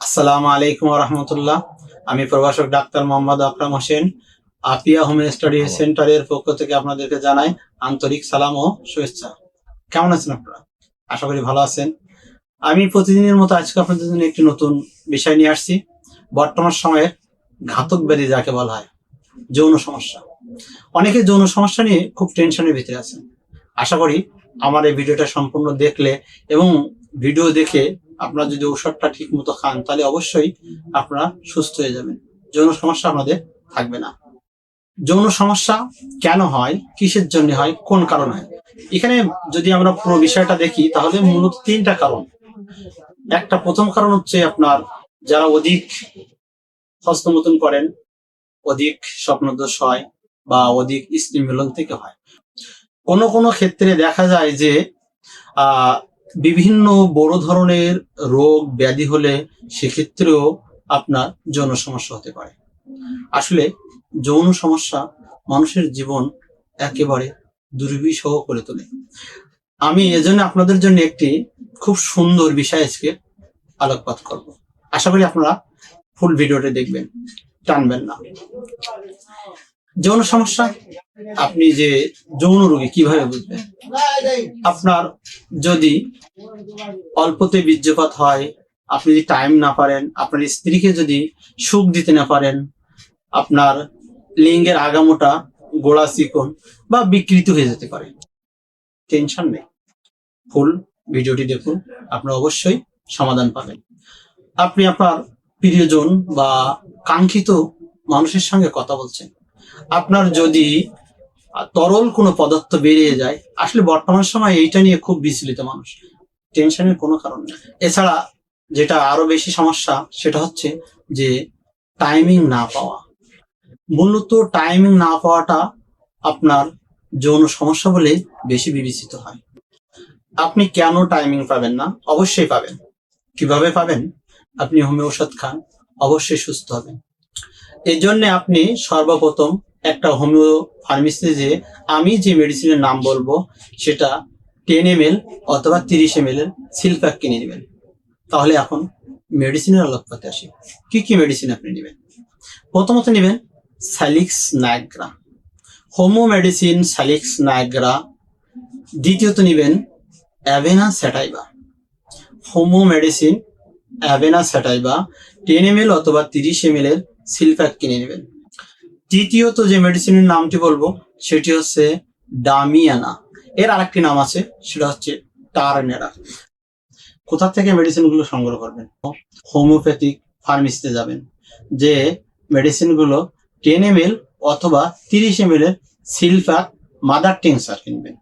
আসসালামু আলাইকুম রহমতুল্লাহ। আমি প্রভাষক ডাক্তার মোহাম্মদ আকরাম হোসেন। আপিয়া হোম স্টাডি সেন্টারের পক্ষ থেকে আপনাদেরকে জানাই আন্তরিক সালাম ও শুভেচ্ছা। কেমন আছেন আপনারা? আশা করি ভালো আছেন। আমি প্রতিদিনের মতো আজকে আপনাদের জন্য একটি নতুন বিষয় নিয়ে আসছি। বর্তমান সময়ের ঘাতক ব্যাধি যাকে বলা হয়, যৌন সমস্যা। অনেকে যৌন সমস্যা নিয়ে খুব টেনশনের ভিতরে আছেন। আশা করি আমার এই ভিডিওটা সম্পূর্ণ দেখলে এবং ভিডিও দেখে আপনারা যদি ঔষধটা ঠিক মতো খান, তাহলে অবশ্যই আপনারা সুস্থ হয়ে যাবেন। যৌন সমস্যা আপনাদের থাকবে না। যৌন সমস্যা কেন হয়? কিসের জন্য হয়? কোন কারণ হয়? এখানে যদি আমরা পুরো বিষয়টা দেখি, তাহলে মূলত তিনটা কারণ। একটা প্রথম কারণ হচ্ছে আপনার যারা অধিক হস্তমতন করেন, অধিক স্বপ্নদোষ হয় বা অধিক স্ত্রী মিলন থেকে হয়। কোনো কোনো ক্ষেত্রে দেখা যায় যে বিভিন্ন বড় ধরনের রোগ ব্যাধি হলে সেক্ষেত্রেও আপনার যৌন সমস্যা হতে পারে। আসলে যৌন সমস্যা মানুষের জীবন একেবারে দুর্বিষহ করে তোলে। আমি এজন্য আপনাদের জন্য একটি খুব সুন্দর বিষয় আজকে আলোকপাত করব। আশা করি আপনারা ফুল ভিডিওটি দেখবেন, টানবেন না। যৌন সমস্যা আপনি যে যৌন রোগী কীভাবে বুঝবেন? আপনার যদি অল্পতে বীর্যপাত হয়, আপনি যদি টাইম না পারেন, আপনার স্ত্রীকে যদি সুখ দিতে না পারেন, আপনার লিঙ্গের আগামোটা গোড়া চিকন বা বিকৃত হয়ে যেতে পারে। টেনশন নেই। ফুল ভিডিওটি দেখুন আপনি অবশ্যই সমাধান পাবেন। আপনি আপনার প্রিয়জন বা কাঙ্ক্ষিত মানুষের সঙ্গে কথা বলছেন। আপনার যদি তরল কোনো পদার্থ বেরিয়ে যায়। আসলে বর্তমান সময় এইটা নিয়ে খুব বিচলিত মানুষ। টেনশনের কোনো কারণ নেই। এছাড়া যেটা আরও বেশি সমস্যা, সেটা হচ্ছে যে টাইমিং না পাওয়া। মূলত টাইমিং না পাওয়াটা আপনার যৌন সমস্যা বলে বেশি বিবেচিত হয়। আপনি কেন টাইমিং পাবেন না? অবশ্যই পাবেন। কীভাবে পাবেন? আপনি হোমিও ওষুধ খান। অবশ্যই সুস্থ হবেন। এই জন্য আপনি সর্বপ্রথম একটা হোমিও ফার্মেসিতে যে আমি যে মেডিসিনের নাম বলব, সেটা টেন এম এল অথবা তিরিশ এম এল এর সিলপ্যাক কিনে নেবেন। তাহলে এখন মেডিসিনের আলোকপাতে আসি। কি কি মেডিসিন আপনি নেবেন? প্রথমত নেবেন Salix nigra homoeo medicine salix nigra দ্বিতীয়ত নেবেন avena sativa. Homeo medicine avena sativa. Ten M অথবা তিরিশ এম এর সিলপ্যাক কিনে নেবেন। তৃতীয়ত যে মেডিসিনের নামটি বলব, সেটি হচ্ছে ডামিয়ানা এর আরেকটি নাম আছে, সেটা হচ্ছে টার্নেরা কোথা থেকে মেডিসিনগুলো সংগ্রহ করবেন? হোমিওপ্যাথিক ফার্মেসিতে যাবেন, যে মেডিসিনগুলো টেন এম এল অথবা তিরিশ এম এল এর সিলপ্যাক মাদার টিংসার কিনবেন।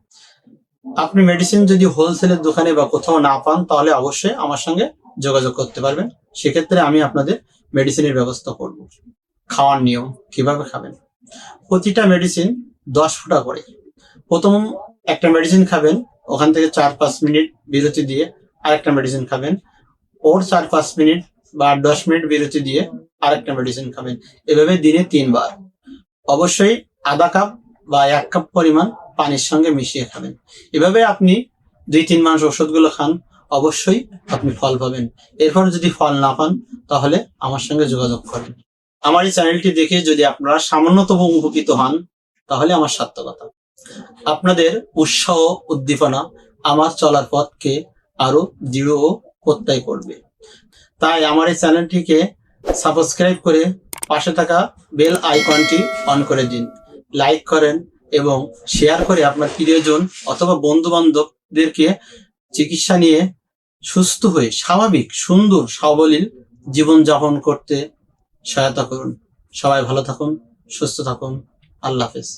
আপনি মেডিসিন যদি হোলসেলের দোকানে বা কোথাও না পান, তাহলে অবশ্যই আমার সঙ্গে যোগাযোগ করতে পারবেন। সেক্ষেত্রে আমি আপনাদের মেডিসিনের ব্যবস্থা করব। খাওয়ার নিয়ম কীভাবে খাবেন? প্রতিটা মেডিসিন দশ ফুটা করে। প্রথম একটা মেডিসিন খাবেন, ওখান থেকে চার পাঁচ মিনিট বিরতি দিয়ে আরেকটা মেডিসিন খাবেন, ওর চার পাঁচ মিনিট বা দশ মিনিট বিরতি দিয়ে আরেকটা মেডিসিন খাবেন। এভাবে দিনে তিনবার। অবশ্যই আধা কাপ বা এক কাপ পরিমাণ পানির সঙ্গে মিশিয়ে খাবেন। এভাবে আপনি দুই তিন মাস ওষুধগুলো খান, অবশ্যই আপনি ফল পাবেন। এরপর যদি ফল না পান, তাহলে আমার সঙ্গে যোগাযোগ করেন। আমার এই চ্যানেলটি দেখে যদি আপনারা সামান্যতম উপকৃত হন, তাহলে আমার সার্থকতা। আপনাদের উৎসাহ, উদ্দীপনা আমার চলার পথকে আরও দৃঢ় প্রত্যয় করবে। তাই আমার এই চ্যানেলটিকে সাবস্ক্রাইব করে পাশে থাকা বেল আইকনটি অন করে দিন। লাইক করেন এবং শেয়ার করে আপনার প্রিয়জন অথবা বন্ধু বান্ধবদেরকে চিকিৎসা নিয়ে সুস্থ হয়ে স্বাভাবিক, সুন্দর, সাবলীল জীবন যাপন করতে সহায়তা করুন সবাই ভালো থাকুন সুস্থ থাকুন। আল্লাহ হাফেজ।